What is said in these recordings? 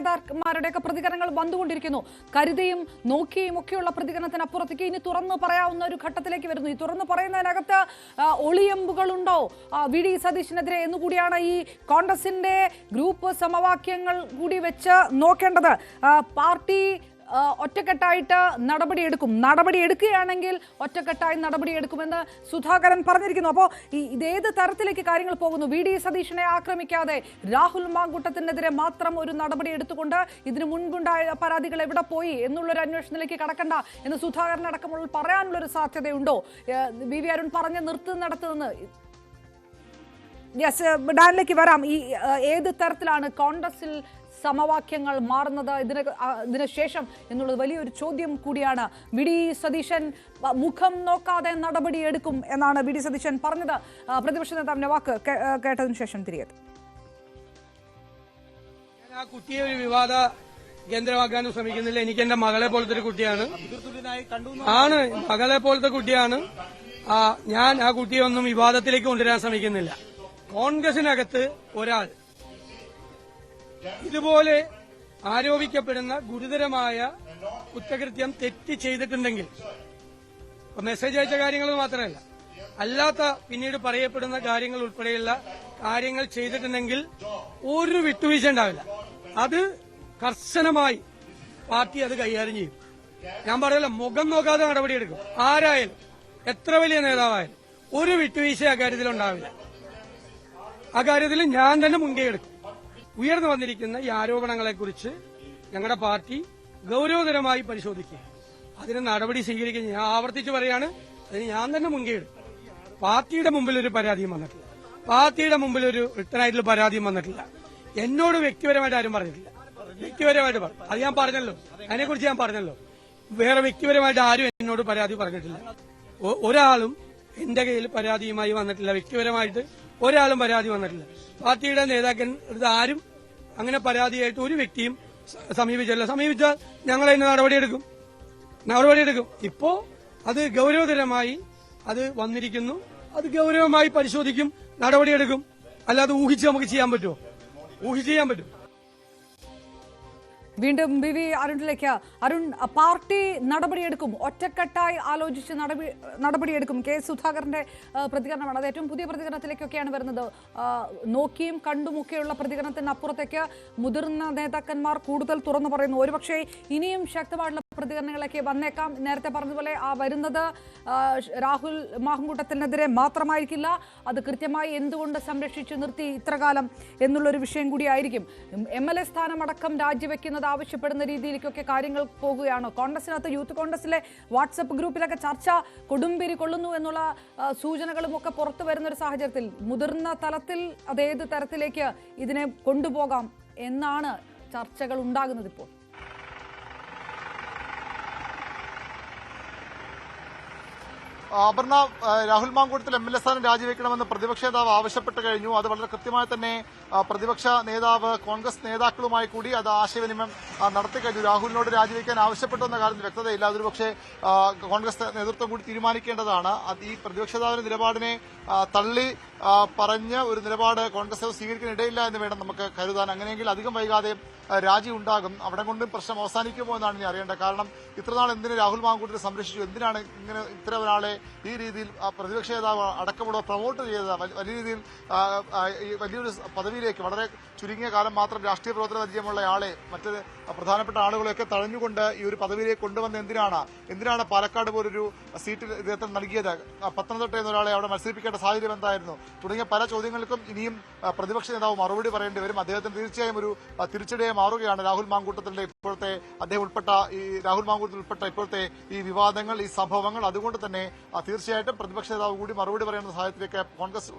നേതാക്കന്മാരുടെയൊക്കെ പ്രതികരണങ്ങൾ വന്നുകൊണ്ടിരിക്കുന്നു. കരുതിയും നോക്കിയും ഒക്കെയുള്ള പ്രതികരണത്തിനപ്പുറത്തേക്ക് ഇനി തുറന്നു പറയാവുന്ന ഒരു ഘട്ടത്തിലേക്ക് വരുന്നു. ഈ തുറന്നു പറയുന്നതിനകത്ത് ഒളിയമ്പുകളുണ്ടോ? വി. ഡി. സതീഷിനെതിരെ എന്നുകൂടിയാണ് ഈ കോൺഗ്രസിന്റെ ഗ്രൂപ്പ് സമവാക്യങ്ങൾ കൂടി വെച്ച് നോക്കേണ്ടത്. പാർട്ടി ഒറ്റക്കെട്ടായിട്ട് നടപടിയെടുക്കും. നടപടി എടുക്കുകയാണെങ്കിൽ ഒറ്റക്കെട്ടായി നടപടിയെടുക്കുമെന്ന് സുധാകരൻ പറഞ്ഞിരിക്കുന്നു. അപ്പോൾ ഇതേത് തരത്തിലേക്ക് കാര്യങ്ങൾ പോകുന്നു? വി ഡി സതീഷിനെ ആക്രമിക്കാതെ രാഹുൽ മാങ്കൂട്ടത്തിനെതിരെ മാത്രം ഒരു നടപടി എടുത്തുകൊണ്ട് ഇതിനു മുൻപുണ്ടായ പരാതികൾ എവിടെ പോയി എന്നുള്ളൊരു അന്വേഷണത്തിലേക്ക് കടക്കണ്ട എന്ന് സുധാകരൻ അടക്കമുള്ള പറയാനുള്ളൊരു സാധ്യതയുണ്ടോ? വി വി അരുൺ പറഞ്ഞ് നിർത്തുന്നിടത്തുനിന്ന് യെസ് ഡാനിലേക്ക് വരാം. ഈ ഏത് തരത്തിലാണ് കോൺഗ്രസിൽ സമവാക്യങ്ങൾ മാറുന്നത് ഇതിന് ശേഷം എന്നുള്ളത് വലിയൊരു ചോദ്യം കൂടിയാണ്. വി ഡി സതീശൻ മുഖം നോക്കാതെ നടപടിയെടുക്കും എന്നാണ് വി ഡി സതീശൻ പറഞ്ഞത്. പ്രതിപക്ഷ നേതാവിന്റെ വാക്ക് കേട്ടതിനു ശേഷം ഞാൻ ആ കുട്ടിയെ ഒരു വിവാദ കേന്ദ്രമാക്കാനും ശ്രമിക്കുന്നില്ല. എനിക്ക് എന്റെ മകളെ പോലത്തെ ഒരു കുട്ടിയാണ്. ആണ് മകളെ പോലത്തെ കുട്ടിയാണ്. ഞാൻ ആ കുട്ടിയെ ഒന്നും വിവാദത്തിലേക്ക് കൊണ്ടുവരാൻ ശ്രമിക്കുന്നില്ല. കോൺഗ്രസിനകത്ത് ഒരാൾ ഇതുപോലെ ആരോപിക്കപ്പെടുന്ന ഗുരുതരമായ കുറ്റകൃത്യം തെറ്റ് ചെയ്തിട്ടുണ്ടെങ്കിൽ മെസ്സേജ് അയച്ച കാര്യങ്ങൾ മാത്രമല്ല അല്ലാത്ത പിന്നീട് പറയപ്പെടുന്ന കാര്യങ്ങൾ ഉൾപ്പെടെയുള്ള കാര്യങ്ങൾ ചെയ്തിട്ടുണ്ടെങ്കിൽ ഒരു വിട്ടുവീഴ്ച ഉണ്ടാവില്ല. അത് കർശനമായി പാർട്ടി അത് കൈകാര്യം ചെയ്യും. ഞാൻ പറയല്ല മുഖം നോക്കാതെ നടപടിയെടുക്കും ആരായാലും എത്ര വലിയ നേതാവായാലും ഒരു വിട്ടുവീഴ്ച അക്കാര്യത്തിൽ ഉണ്ടാവില്ല അക്കാര്യത്തിൽ ഞാൻ തന്നെ മുൻകൈ എടുക്കും. ഉയർന്നു വന്നിരിക്കുന്ന ഈ ആരോപണങ്ങളെക്കുറിച്ച് ഞങ്ങളുടെ പാർട്ടി ഗൌരവതരമായി പരിശോധിക്കുക അതിന് നടപടി സ്വീകരിക്കുക ഞാൻ ആവർത്തിച്ച് പറയാണ്. അതിന് ഞാൻ തന്നെ മുൻകൈ പാർട്ടിയുടെ മുമ്പിൽ ഒരു പരാതിയും വന്നിട്ടില്ല. പാർട്ടിയുടെ മുമ്പിൽ ഒരു റിട്ടനായിട്ടുള്ള പരാതിയും വന്നിട്ടില്ല. എന്നോട് വ്യക്തിപരമായിട്ട് ആരും പറഞ്ഞിട്ടില്ല. വ്യക്തിപരമായിട്ട് പറഞ്ഞു അത് ഞാൻ പറഞ്ഞല്ലോ. അതിനെക്കുറിച്ച് ഞാൻ പറഞ്ഞല്ലോ. വേറെ വ്യക്തിപരമായിട്ട് ആരും എന്നോട് പരാതി പറഞ്ഞിട്ടില്ല. ഒരാളും എന്റെ കയ്യിൽ പരാതിയുമായി വന്നിട്ടില്ല. വ്യക്തിപരമായിട്ട് ഒരാളും പരാതി വന്നിട്ടില്ല. പാർട്ടിയുടെ നേതാക്കൻ ആരും അങ്ങനെ പരാതിയായിട്ട് ഒരു വ്യക്തിയും സമീപിച്ചല്ല. സമീപിച്ചാൽ ഞങ്ങൾ അതിന് നടപടിയെടുക്കും. നടപടിയെടുക്കും. ഇപ്പോ അത് ഗൗരവതരമായി അത് വന്നിരിക്കുന്നു. അത് ഗൗരവമായി പരിശോധിക്കും നടപടിയെടുക്കും. അല്ലാതെ ഊഹിച്ച് നമുക്ക് ചെയ്യാൻ പറ്റുമോ? ഊഹിച്ച് ചെയ്യാൻ പറ്റും. വീണ്ടും ബി വി അരുണിലേക്ക്. അരുൺ പാർട്ടി നടപടിയെടുക്കും. ഒറ്റക്കെട്ടായി ആലോചിച്ച് നടപടി നടപടിയെടുക്കും. കെ സുധാകരന്റെ പ്രതികരണമാണ്. അത് ഏറ്റവും പുതിയ പ്രതികരണത്തിലേക്കൊക്കെയാണ് വരുന്നത്. നോക്കിയും കണ്ടുമൊക്കെയുള്ള പ്രതികരണത്തിനപ്പുറത്തേക്ക് മുതിർന്ന നേതാക്കന്മാർ കൂടുതൽ തുറന്നു പറയുന്നു. ഒരുപക്ഷെ ഇനിയും ശക്തമായിട്ടുള്ള പ്രതികരണങ്ങളൊക്കെ വന്നേക്കാം. നേരത്തെ പറഞ്ഞതുപോലെ ആ വരുന്നത് രാഹുൽ മാഹുങ്കൂട്ടത്തിനെതിരെ മാത്രമായിരിക്കില്ല. അത് കൃത്യമായി എന്തുകൊണ്ട് സംരക്ഷിച്ചു നിർത്തി ഇത്രകാലം എന്നുള്ളൊരു വിഷയം കൂടിയായിരിക്കും. എം എൽ എ സ്ഥാനമടക്കം രാജിവെക്കുന്നത് ആവശ്യപ്പെടുന്ന രീതിയിലേക്കൊക്കെ കാര്യങ്ങൾ പോകുകയാണ്. കോൺഗ്രസിനകത്ത് യൂത്ത് കോൺഗ്രസിലെ വാട്സപ്പ് ഗ്രൂപ്പിലൊക്കെ ചർച്ച കൊടുമ്പിരി കൊള്ളുന്നു എന്നുള്ള സൂചനകളും ഒക്കെ പുറത്തു വരുന്ന ഒരു സാഹചര്യത്തിൽ മുതിർന്ന തലത്തിൽ അതേത് തരത്തിലേക്ക് ഇതിനെ കൊണ്ടുപോകാം എന്നാണ് ചർച്ചകൾ ഉണ്ടാകുന്നത് ഇപ്പോൾ. Aparna Rahul Mankoottathil M L A സ്ഥാനം രാജിവെക്കണമെന്ന് പ്രതിപക്ഷ നേതാവ് ആവശ്യപ്പെട്ട് കഴിഞ്ഞു. അത് വളരെ കൃത്യമായി തന്നെ പ്രതിപക്ഷ നേതാവ് കോൺഗ്രസ് നേതാക്കളുമായി കൂടി അത് ആശയവിനിമയം നടത്തിക്കഴിഞ്ഞു രാഹുലിനോട് രാജിവെക്കാൻ ആവശ്യപ്പെട്ടു എന്ന കാര്യത്തിൽ വ്യക്തതയില്ല. അതൊരു പക്ഷേ കോൺഗ്രസ് നേതൃത്വം കൂടി തീരുമാനിക്കേണ്ടതാണ്. ഈ പ്രതിപക്ഷ നേതാവിന്റെ നിലപാടിനെ തള്ളി പറഞ്ഞ ഒരു നിലപാട് കോൺഗ്രസ് സ്വീകരിക്കാൻ ഇടയില്ല എന്ന് വേണം നമുക്ക് കരുതാൻ. അങ്ങനെയെങ്കിൽ അധികം വൈകാതെ രാജി ഉണ്ടാകും. അവിടെ കൊണ്ടും പ്രശ്നം അവസാനിക്കുമോ എന്നാണ് ഇനി അറിയേണ്ടത്. കാരണം ഇത്രനാൾ എന്തിന് രാഹുൽ മാങ്കൂട്ടിനെ സംരക്ഷിച്ചു? എന്തിനാണ് ഇങ്ങനെ ഇത്തരം ഒരാളെ ഈ രീതിയിൽ പ്രതിപക്ഷ നേതാവ് അടക്കമുള്ള പ്രൊമോട്ട് ചെയ്തത്? വലി- വലിയ രീതിയിൽ വലിയൊരു പദവിയിലേക്ക് വളരെ ചുരുങ്ങിയ കാലം മാത്രം രാഷ്ട്രീയ പ്രവർത്തന പരിചയമുള്ള ആളെ മറ്റ് പ്രധാനപ്പെട്ട ആളുകളെയൊക്കെ തഴഞ്ഞുകൊണ്ട് ഈ ഒരു പദവിയിലേക്ക് കൊണ്ടുവന്ന എന്തിനാണ്? എന്തിനാണ് പാലക്കാട് പോലൊരു സീറ്റിൽ ഇദ്ദേഹത്തിന് നൽകിയത്? പത്തനംതിട്ട എന്ന ഒരാളെ അവിടെ മത്സരിപ്പിക്കേണ്ട സാഹചര്യം എന്തായിരുന്നു? തുടങ്ങിയ പല ചോദ്യങ്ങൾക്കും ഇനിയും പ്രതിപക്ഷ നേതാവ് മറുപടി പറയേണ്ടി വരും. അദ്ദേഹത്തിന് തീർച്ചയായും ഒരു തിരിച്ചടിയെ മാറുകയാണ് രാഹുൽ മാങ്കൂട്ടത്തിന്റെ ഇപ്പോഴത്തെ അദ്ദേഹം ഉൾപ്പെട്ട ഈ രാഹുൽ മാങ്കൂട്ടത്തിൽ ഉൾപ്പെട്ട ഇപ്പോഴത്തെ ഈ വിവാദങ്ങൾ ഈ സംഭവങ്ങൾ. അതുകൊണ്ട് തന്നെ തീർച്ചയായിട്ടും പ്രതിപക്ഷ നേതാവ് കൂടി മറുപടി പറയേണ്ട സാഹചര്യത്തിലേക്ക് കോൺഗ്രസ്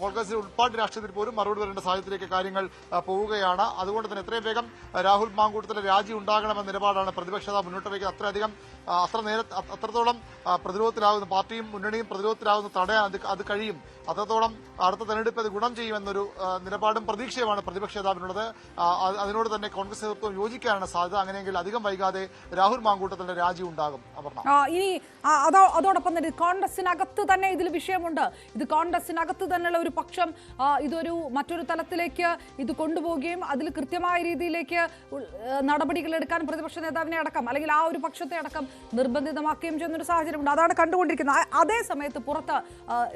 കോൺഗ്രസിന്റെ ഉൾപ്പാട് രാഷ്ട്രീയത്തിൽ പോലും മറുപടി പറയേണ്ട സാഹചര്യത്തിലേക്ക് കാര്യങ്ങൾ പോവുകയാണ്. അതുകൊണ്ട് തന്നെ എത്രയും വേഗം രാഹുൽ മാങ്കൂട്ടത്തിന്റെ രാജി ഉണ്ടാകണമെന്ന നിലപാടാണ് പ്രതിപക്ഷ നേതാവ് മുന്നോട്ട് വയ്ക്കുന്നത്. അത്രയധികം അത്ര നേര അത്രത്തോളം പ്രതിരോധത്തിലാകുന്ന പാർട്ടിയും മുന്നണിയും പ്രതിരോധത്തിലാകുന്ന തടയാൻ അത് അത് കഴിയും. അത്രത്തോളം അടുത്ത തെരഞ്ഞെടുപ്പ് അത് ഗുണം ചെയ്യുമെന്നൊരു നിലപാടും പ്രതീക്ഷയുമാണ് പ്രതിപക്ഷ നേതാവിനുള്ളത്. അതിനോട് തന്നെ കോൺഗ്രസ് നേതൃത്വം യോജിക്കാനാണ് സാധ്യത. അങ്ങനെയെങ്കിൽ അധികം വൈകാതെ രാഹുൽ മാങ്കൂട്ടത്തിന്റെ രാജി ഉണ്ടാകും. ഇനി അതോടൊപ്പം തന്നെ കോൺഗ്രസിനകത്ത് തന്നെ ഇതിൽ വിഷയമുണ്ട്. ഇത് കോൺഗ്രസിനകത്ത് തന്നെയുള്ള ഒരു പക്ഷം ഇതൊരു മറ്റൊരു തലത്തിലേക്ക് ഇത് കൊണ്ടുപോവുകയും അതിൽ കൃത്യമായ രീതിയിലേക്ക് നടപടികൾ എടുക്കാൻ പ്രതിപക്ഷ നേതാവിനെ അടക്കം അല്ലെങ്കിൽ ആ ഒരു പക്ഷത്തെ അടക്കം നിർബന്ധിതമാക്കുകയും ചെയ്യുന്ന ഒരു സാഹചര്യമുണ്ട്. അതാണ് കണ്ടുകൊണ്ടിരിക്കുന്നത്. അതേ സമയത്ത് പുറത്ത്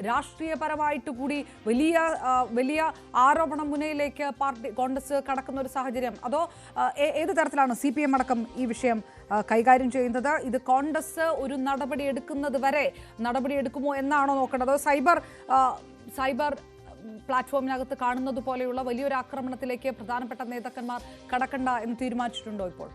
രാഷ്ട്രീയപരമായിട്ട് കൂടി വലിയ വലിയ ആരോപണ മുനയിലേക്ക് പാർട്ടി കോൺഗ്രസ് കടക്കുന്ന ഒരു സാഹചര്യം. അതോ ഏത് തരത്തിലാണ് സി പി എം അടക്കം ഈ വിഷയം കൈകാര്യം ചെയ്യുന്നത്? ഇത് കോൺഗ്രസ് ഒരു നടപടി എടുക്കുന്നത് വരെ നടപടി എടുക്കുമോ എന്നാണോ നോക്കേണ്ടത്? സൈബർ സൈബർ പ്ലാറ്റ്ഫോമിനകത്ത് കാണുന്നത് പോലെയുള്ള വലിയൊരു ആക്രമണത്തിലേക്ക് പ്രധാനപ്പെട്ട നേതാക്കന്മാർ കടക്കണ്ട എന്ന് തീരുമാനിച്ചിട്ടുണ്ടോ ഇപ്പോൾ?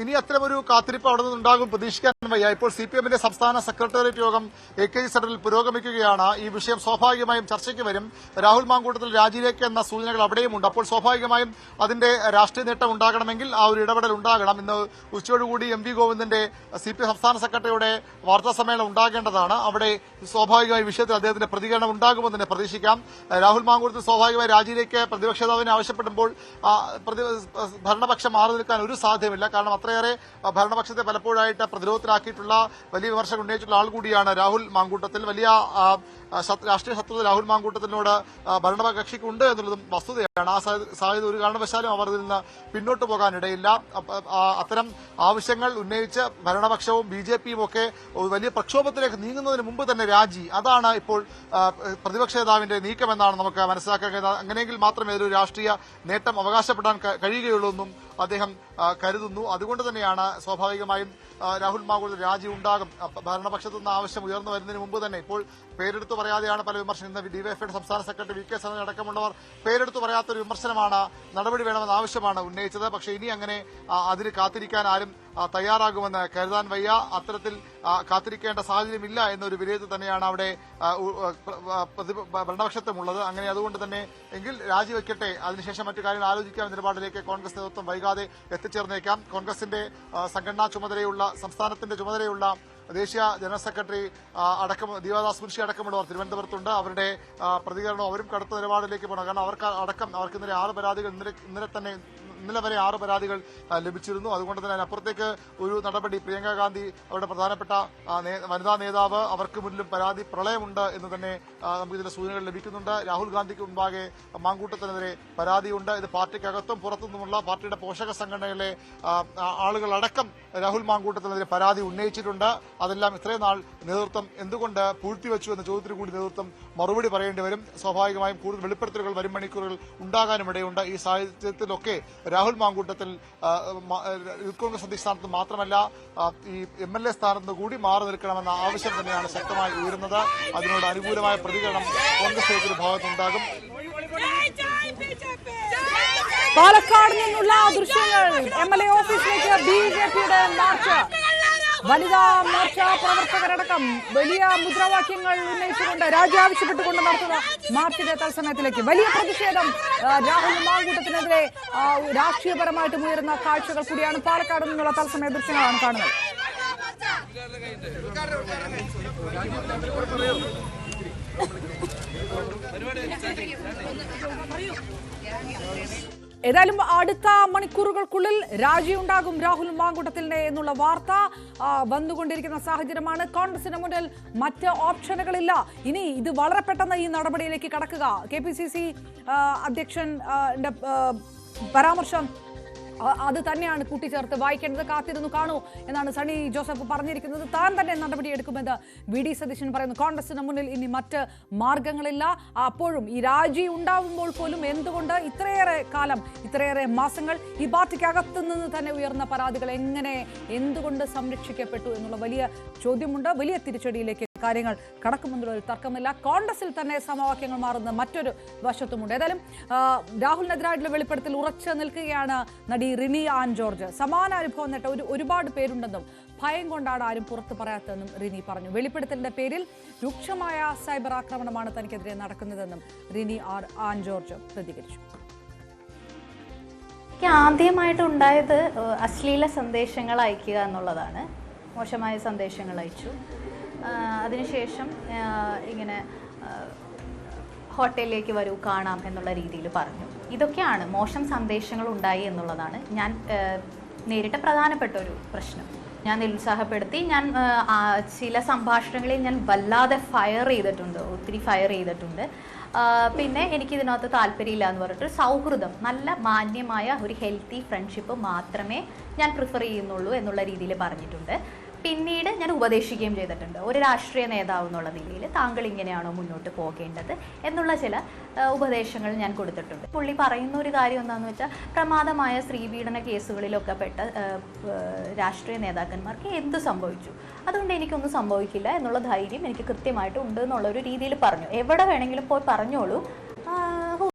ഇനി അത്തരമൊരു കാത്തിരിപ്പ് അവിടെ നിന്നുണ്ടാകും പ്രതീക്ഷിക്കാൻ വയ്യ. ഇപ്പോൾ സി പി എമ്മിന്റെ സംസ്ഥാന സെക്രട്ടേറിയറ്റ് യോഗം എ കെ ജി സെന്ററിൽ പുരോഗമിക്കുകയാണ്. ഈ വിഷയം സ്വാഭാവികമായും ചർച്ചയ്ക്ക് വരും. രാഹുൽ മാങ്കൂട്ടത്തിൽ രാജിയിലേക്ക് എന്ന സൂചനകൾ അവിടെയുമുണ്ട് അപ്പോൾ സ്വാഭാവികമായും അതിന്റെ രാഷ്ട്രീയ നേട്ടം ഉണ്ടാകണമെങ്കിൽ ആ ഒരു ഇടപെടൽ ഉണ്ടാകണം. ഇന്ന് ഉച്ചയോടുകൂടി എം വി ഗോവിന്ദന്റെ സി പി സംസ്ഥാന സെക്രട്ടറിയുടെ വാർത്താ സമ്മേളനം ഉണ്ടാകേണ്ടതാണ്. അവിടെ സ്വാഭാവികമായി വിഷയത്തിൽ അദ്ദേഹത്തിന്റെ പ്രതികരണം ഉണ്ടാകുമെന്ന് തന്നെ പ്രതീക്ഷിക്കാം. രാഹുൽ മാങ്കൂട്ടത്തിൽ സ്വാഭാവികമായി രാജിയിലേക്ക് പ്രതിപക്ഷ നേതാവിനെ ആവശ്യപ്പെടുമ്പോൾ ഭരണപക്ഷം മാറി നിൽക്കാൻ ഒരു സാധ്യമില്ല കാരണം അത്രയേറെ ഭരണപക്ഷത്തെ പലപ്പോഴായിട്ട് പ്രതിരോധത്തിലാക്കിയിട്ടുള്ള വലിയ വിമർശനം ഉന്നയിച്ചിട്ടുള്ള ആൾ കൂടിയാണ് രാഹുൽ മാങ്കൂട്ടത്തിൽ. വലിയ രാഷ്ട്രീയ ശത്രുത രാഹുൽ മാങ്കൂട്ടത്തിനോട് ഭരണകക്ഷിക്കുണ്ട് എന്നുള്ളതും വസ്തുതയാണ്. ആ സാഹചര്യം ഒരു കാരണവശാലും അവർ ഇതിൽ നിന്ന് പിന്നോട്ട് പോകാനിടയില്ല. അത്തരം ആവശ്യങ്ങൾ ഉന്നയിച്ച് ഭരണപക്ഷവും ബി ജെ പിയും ഒക്കെ വലിയ പ്രക്ഷോഭത്തിലേക്ക് നീങ്ങുന്നതിന് മുമ്പ് തന്നെ രാജി. അതാണ് ഇപ്പോൾ പ്രതിപക്ഷ നേതാവിന്റെ നീക്കമെന്നാണ് നമുക്ക് മനസ്സിലാക്കാൻ കഴിയുന്നത്. അങ്ങനെയെങ്കിൽ മാത്രമേ ഒരു രാഷ്ട്രീയ നേട്ടം അവകാശപ്പെടാൻ കഴിയുകയുള്ളൂ എന്നും അദ്ദേഹം കരുതുന്നു. അതുകൊണ്ട് തന്നെയാണ് സ്വാഭാവികമായും രാഹുൽ മാങ്കൂട്ടത്തിൽ രാജി ഉണ്ടാകും. ഭരണപക്ഷത്തു നിന്ന് ആവശ്യം ഉയർന്നു വരുന്നതിന് മുമ്പ് തന്നെ. ഇപ്പോൾ പേരെടുത്തു പറയാതെയാണ് പല വിമർശനം. ഇന്ന് ഡിവൈഎഫ്ഐയുടെ സംസ്ഥാന സെക്രട്ടറി വി കെ സനൻ അടക്കമുള്ളവർ പേരെടുത്ത് പറയാത്തൊരു വിമർശനമാണ് നടപടി വേണമെന്ന ആവശ്യമാണ് ഉന്നയിച്ചത്. പക്ഷേ ഇനി അങ്ങനെ അതിന് കാത്തിരിക്കാൻ ആരും തയ്യാറാകുമെന്ന് കരുതാൻ വയ്യ. അത്തരത്തിൽ കാത്തിരിക്കേണ്ട സാഹചര്യമില്ല എന്നൊരു വിലയിരുത്തൽ തന്നെയാണ് അവിടെ ഭരണപക്ഷത്തുമുള്ളത്. അങ്ങനെ അതുകൊണ്ട് തന്നെ എങ്കിൽ രാജിവെക്കട്ടെ. അതിനുശേഷം മറ്റു കാര്യങ്ങൾ ആലോചിക്കാം. നിലപാടിലേക്ക് കോൺഗ്രസ് നേതൃത്വം വൈകാതെ എത്തിച്ചേർന്നേക്കാം. കോൺഗ്രസിന്റെ സംഘടനാ ചുമതലയുള്ള സംസ്ഥാനത്തിന്റെ ചുമതലയുള്ള ദേശീയ ജനറൽ സെക്രട്ടറി അടക്കം ദീപദാസ് മുൻഷി അടക്കമുള്ളവർ തിരുവനന്തപുരത്തുണ്ട്. അവരുടെ പ്രതികരണം അവരും കടുത്ത നിലപാടിലേക്ക് പോകണം. കാരണം അവർക്ക് അടക്കം അവർക്ക് ഇന്നലെ ആറ് പരാതികൾ ഇന്നലെ തന്നെ ഇന്നലെ വരെ ആറ് പരാതികൾ ലഭിച്ചിരുന്നു. അതുകൊണ്ട് തന്നെ അതിനപ്പുറത്തേക്ക് ഒരു നടപടി പ്രിയങ്ക ഗാന്ധി അവരുടെ പ്രധാനപ്പെട്ട വനിതാ നേതാവ് അവർക്ക് മുന്നിലും പരാതി പ്രളയമുണ്ട് എന്ന് തന്നെ നമുക്ക് ഇതിന്റെ സൂചനകൾ ലഭിക്കുന്നുണ്ട്. രാഹുൽ ഗാന്ധിക്ക് മുമ്പാകെ മാങ്കൂട്ടത്തിനെതിരെ പരാതിയുണ്ട്. ഇത് പാർട്ടിക്കകത്തും പുറത്തുനിന്നുമുള്ള പാർട്ടിയുടെ പോഷക ആ, ആളുകളടക്കം രാഹുൽ മാങ്കൂട്ടത്തിനെതിരെ പരാതി ഉന്നയിച്ചിട്ടുണ്ട്. അതെല്ലാം ഇത്രയും നാൾ നേതൃത്വം എന്തുകൊണ്ട് പൂഴ്ത്തിവെച്ചു എന്ന ചോദ്യത്തിന് കൂടി നേതൃത്വം മറുപടി പറയേണ്ടി വരും. സ്വാഭാവികമായും കൂടുതൽ വെളിപ്പെടുത്തലുകൾ വരും മണിക്കൂറുകൾ ഉണ്ടാകാനും ഇടയുണ്ട്. ഈ സാഹചര്യത്തിലൊക്കെ രാഹുൽ മാങ്കൂട്ടത്തിൽ യൂത്ത് കോൺഗ്രസ് അധ്യക്ഷ മാത്രമല്ല ഈ എം എൽ എ സ്ഥാനത്ത് കൂടി മാറി നിൽക്കണമെന്ന ആവശ്യം തന്നെയാണ് ശക്തമായി ഉയരുന്നത്. അതിനോട് അനുകൂലമായ പ്രതികരണം കോൺഗ്രസ് നേതൃത്വത്തിന്റെ ഭാഗത്തുണ്ടാകും. പാലക്കാട് നിന്നുള്ള ദൃശ്യങ്ങൾ എം എൽ എ ഓഫീസിലേക്ക് ബി ജെ പിയുടെ മാർച്ച് വനിതാ മോർച്ചാ പ്രവർത്തകരടക്കം വലിയ മുദ്രാവാക്യങ്ങൾ ഉന്നയിച്ചുകൊണ്ട് രാജി ആവശ്യപ്പെട്ടുകൊണ്ട് നടത്തുന്ന മാർച്ചിന്റെ തത്സമയത്തിലേക്ക് വലിയ പ്രതിഷേധം രാഹുൽ മാങ്കൂട്ടത്തിനെതിരെ രാഷ്ട്രീയപരമായിട്ട് ഉയരുന്ന കാഴ്ചകൾ കൂടിയാണ് പാലക്കാട് നിന്നുള്ള തത്സമയ ദൃശ്യങ്ങളാണ് കാണുന്നത്. ഏതായാലും അടുത്ത മണിക്കൂറുകൾക്കുള്ളിൽ രാജിയുണ്ടാകും രാഹുൽ മാങ്കൂട്ടത്തിലിന്റെ എന്നുള്ള വാർത്ത വന്നുകൊണ്ടിരിക്കുന്ന സാഹചര്യമാണ്. കോൺഗ്രസിന് മുന്നിൽ മറ്റ് ഓപ്ഷനുകളില്ല. ഇനി ഇത് വളരെ പെട്ടെന്ന് ഈ നടപടിയിലേക്ക് കടക്കുക. കെ പി സി സി അധ്യക്ഷൻ പരാമർശം അത് തന്നെയാണ് കൂട്ടിച്ചേർത്ത് വായിക്കേണ്ടത്. കാത്തിരുന്നു കാണൂ എന്നാണ് സണി ജോസഫ് പറഞ്ഞിരിക്കുന്നത്. താൻ തന്നെ നടപടിയെടുക്കുമെന്ന് വി ഡി സതീശൻ പറയുന്നു. കോൺഗ്രസിന് മുന്നിൽ ഇനി മറ്റ് മാർഗങ്ങളില്ല. അപ്പോഴും ഈ രാജി ഉണ്ടാവുമ്പോൾ പോലും എന്തുകൊണ്ട് ഇത്രയേറെ കാലം ഇത്രയേറെ മാസങ്ങൾ ഈ പാർട്ടിക്കകത്തു നിന്ന് തന്നെ ഉയർന്ന പരാതികൾ എങ്ങനെ എന്തുകൊണ്ട് സംരക്ഷിക്കപ്പെട്ടു എന്നുള്ള വലിയ ചോദ്യമുണ്ട്. വലിയ തിരിച്ചടിയിലേക്ക് കാര്യങ്ങൾ കടക്കുമെന്നുള്ള ഒരു തർക്കമില്ല. കോൺഗ്രസിൽ തന്നെ സമവാക്യങ്ങൾ മാറുന്ന മറ്റൊരു വശത്തുമുണ്ട്. ഏതായാലും രാഹുലിനെതിരായിട്ടുള്ള വെളിപ്പെടുത്തൽ ഉറച്ചു നിൽക്കുകയാണ് നടി റിനി ആൻ ജോർജ് സമാന അനുഭവം നേട്ട. ഒരു ഒരുപാട് പേരുണ്ടെന്നും ഭയം കൊണ്ടാണ് ആരും പുറത്തു പറയാത്തതെന്നും റിനി പറഞ്ഞു. വെളിപ്പെടുത്തലിന്റെ പേരിൽ രൂക്ഷമായ സൈബർ ആക്രമണമാണ് തനിക്കെതിരെ നടക്കുന്നതെന്നും റിനി ആർ ആൻ ജോർജ് പ്രതികരിച്ചു. എനിക്ക് ആദ്യമായിട്ട് ഉണ്ടായത് അശ്ലീല സന്ദേശങ്ങൾ അയക്കുക എന്നുള്ളതാണ്. മോശമായ സന്ദേശങ്ങൾ അയച്ചു. അതിനുശേഷം ഇങ്ങനെ ഹോട്ടലിലേക്ക് വരൂ കാണാം എന്നുള്ള രീതിയിൽ പറഞ്ഞു. ഇതൊക്കെയാണ് മോശം സന്ദേശങ്ങൾ ഉണ്ടായി എന്നുള്ളതാണ്. ഞാൻ നേരിട്ട പ്രധാനപ്പെട്ട ഒരു പ്രശ്നം. ഞാൻ നിരുത്സാഹപ്പെടുത്തി ഞാൻ ചില സംഭാഷണങ്ങളിൽ ഞാൻ വല്ലാതെ ഫയർ ചെയ്തിട്ടുണ്ട് ഒത്തിരി ഫയർ ചെയ്തിട്ടുണ്ട്. പിന്നെ എനിക്ക് ഇതിനകത്ത് താല്പര്യമില്ല എന്ന് പറഞ്ഞിട്ട് സൗഹൃദം നല്ല മാന്യമായ ഒരു ഹെൽത്തി ഫ്രണ്ട്ഷിപ്പ് മാത്രമേ ഞാൻ പ്രിഫർ ചെയ്യുന്നുള്ളൂ എന്നുള്ള രീതിയിൽ പറഞ്ഞിട്ടുണ്ട്. പിന്നീട് ഞാൻ ഉപദേശിക്കുകയും ചെയ്തിട്ടുണ്ട്. ഒരു രാഷ്ട്രീയ നേതാവ് എന്നുള്ള നിലയിൽ താങ്കൾ ഇങ്ങനെയാണോ മുന്നോട്ട് പോകേണ്ടത് എന്നുള്ള ചില ഉപദേശങ്ങൾ ഞാൻ കൊടുത്തിട്ടുണ്ട്. പുള്ളി പറയുന്ന ഒരു കാര്യം എന്താണെന്ന് വെച്ചാൽ പ്രമാദമായ സ്ത്രീപീഡന കേസുകളിലൊക്കെ പെട്ട രാഷ്ട്രീയ നേതാക്കന്മാർക്ക് എന്ത് സംഭവിച്ചു? അതുകൊണ്ട് എനിക്കൊന്നും സംഭവിക്കില്ല എന്നുള്ള ധൈര്യം എനിക്ക് കൃത്യമായിട്ട് ഉണ്ട് എന്നുള്ള ഒരു രീതിയിൽ പറഞ്ഞു. എവിടെ വേണമെങ്കിലും പോയി പറഞ്ഞോളൂ.